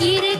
இரு